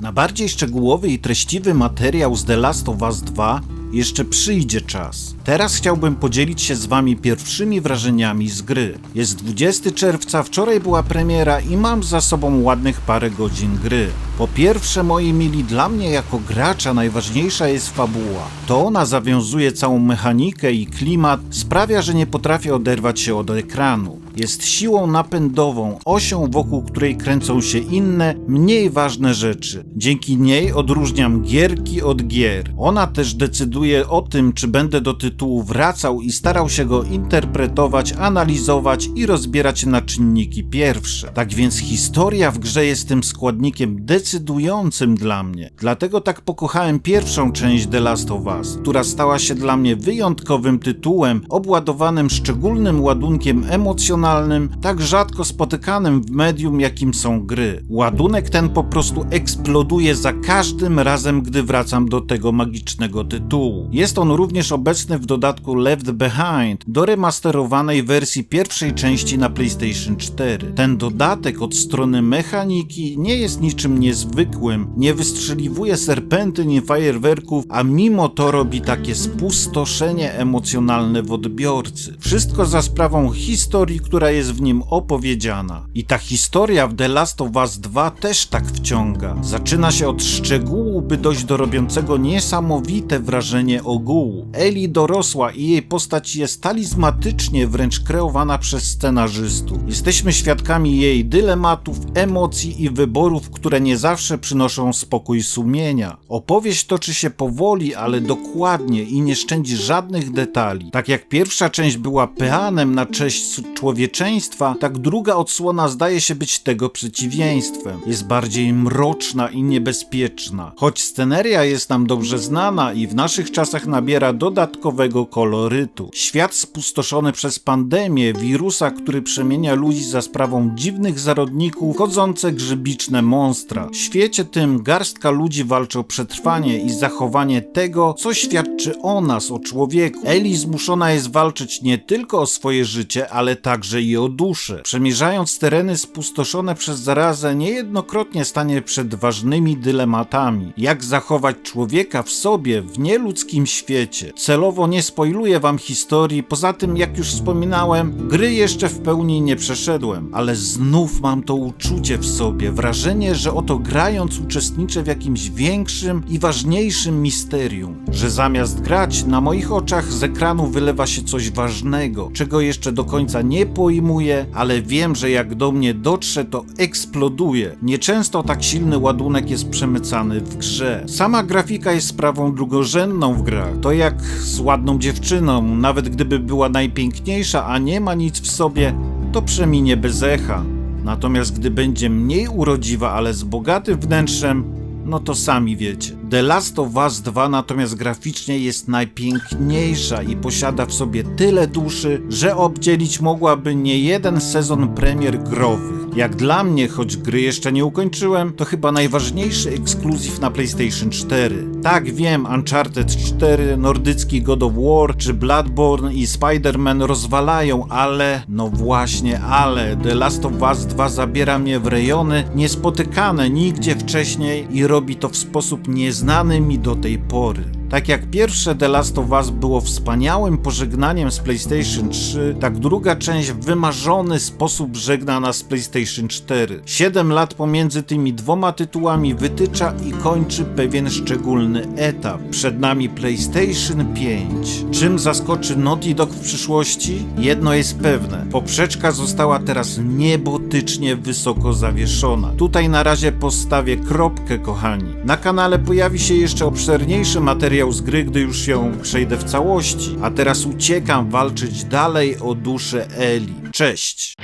Na bardziej szczegółowy i treściwy materiał z The Last of Us 2 jeszcze przyjdzie czas. Teraz chciałbym podzielić się z wami pierwszymi wrażeniami z gry. Jest 20 czerwca, wczoraj była premiera i mam za sobą ładnych parę godzin gry. Po pierwsze, moi mili, dla mnie jako gracza najważniejsza jest fabuła. To ona zawiązuje całą mechanikę i klimat, sprawia, że nie potrafię oderwać się od ekranu. Jest siłą napędową, osią wokół której kręcą się inne, mniej ważne rzeczy. Dzięki niej odróżniam gierki od gier. Ona też decyduje o tym, czy będę do tytułu wracał i starał się go interpretować, analizować i rozbierać na czynniki pierwsze. Tak więc historia w grze jest tym składnikiem decydującym dla mnie. Dlatego tak pokochałem pierwszą część The Last of Us, która stała się dla mnie wyjątkowym tytułem, obładowanym szczególnym ładunkiem emocjonalnym, tak rzadko spotykanym w medium, jakim są gry. Ładunek ten po prostu eksploduje za każdym razem, gdy wracam do tego magicznego tytułu. Jest on również obecny w dodatku Left Behind do remasterowanej wersji pierwszej części na PlayStation 4. Ten dodatek od strony mechaniki nie jest niczym niezwykłym, nie wystrzeliwuje serpentyn i fajerwerków, a mimo to robi takie spustoszenie emocjonalne w odbiorcy. Wszystko za sprawą historii, która jest w nim opowiedziana. I ta historia w The Last of Us 2 też tak wciąga. Zaczyna się od szczegółu, by dojść do robiącego niesamowite wrażenie ogółu. Eli dorosła i jej postać jest talizmatycznie wręcz kreowana przez scenarzystów. Jesteśmy świadkami jej dylematów, emocji i wyborów, które nie zawsze przynoszą spokój sumienia. Opowieść toczy się powoli, ale dokładnie i nie szczędzi żadnych detali. Tak jak pierwsza część była peanem na cześć człowieczeństwa, tak druga odsłona zdaje się być tego przeciwieństwem. Jest bardziej mroczna i niebezpieczna. Choć sceneria jest nam dobrze znana i w naszych czasach nabiera dodatkowego kolorytu. Świat spustoszony przez pandemię, wirusa, który przemienia ludzi za sprawą dziwnych zarodników, chodzące grzybiczne monstra. W świecie tym garstka ludzi walczy o przetrwanie i zachowanie tego, co świadczy o nas, o człowieku. Eli zmuszona jest walczyć nie tylko o swoje życie, ale także i o duszę. Przemierzając tereny spustoszone przez zarazę, niejednokrotnie stanie przed ważnymi dylematami. Jak zachować człowieka w sobie w nieludzkim świecie. Celowo nie spoiluję wam historii, poza tym, jak już wspominałem, gry jeszcze w pełni nie przeszedłem, ale znów mam to uczucie w sobie, wrażenie, że oto grając uczestniczę w jakimś większym i ważniejszym misterium, że zamiast grać na moich oczach z ekranu wylewa się coś ważnego, czego jeszcze do końca nie pojmuję, ale wiem, że jak do mnie dotrze, to eksploduje. Nieczęsto tak silny ładunek jest przemycany w grze. Sama grafika jest sprawą drugorzędną w grach. To jak z ładną dziewczyną, nawet gdyby była najpiękniejsza, a nie ma nic w sobie, to przeminie bez echa. Natomiast gdy będzie mniej urodziwa, ale z bogatym wnętrzem, no to sami wiecie. The Last of Us 2 natomiast graficznie jest najpiękniejsza i posiada w sobie tyle duszy, że obdzielić mogłaby nie jeden sezon premier growych. Jak dla mnie, choć gry jeszcze nie ukończyłem, to chyba najważniejszy ekskluzyw na PlayStation 4. Tak wiem, Uncharted 4, nordycki God of War czy Bloodborne i Spider-Man rozwalają, ale, no właśnie, ale The Last of Us 2 zabiera mnie w rejony niespotykane nigdzie wcześniej i robi to w sposób nieznany mi do tej pory. Tak jak pierwsze The Last of Us było wspaniałym pożegnaniem z PlayStation 3, tak druga część w wymarzony sposób żegna nas z PlayStation 4. Siedem lat pomiędzy tymi dwoma tytułami wytycza i kończy pewien szczególny etap. Przed nami PlayStation 5. Czym zaskoczy Naughty Dog w przyszłości? Jedno jest pewne. Poprzeczka została teraz niebotycznie wysoko zawieszona. Tutaj na razie postawię kropkę, kochani. Na kanale pojawi się jeszcze obszerniejszy materiał z gry, gdy już ją przejdę w całości. A teraz uciekam walczyć dalej o duszę Eli. Cześć!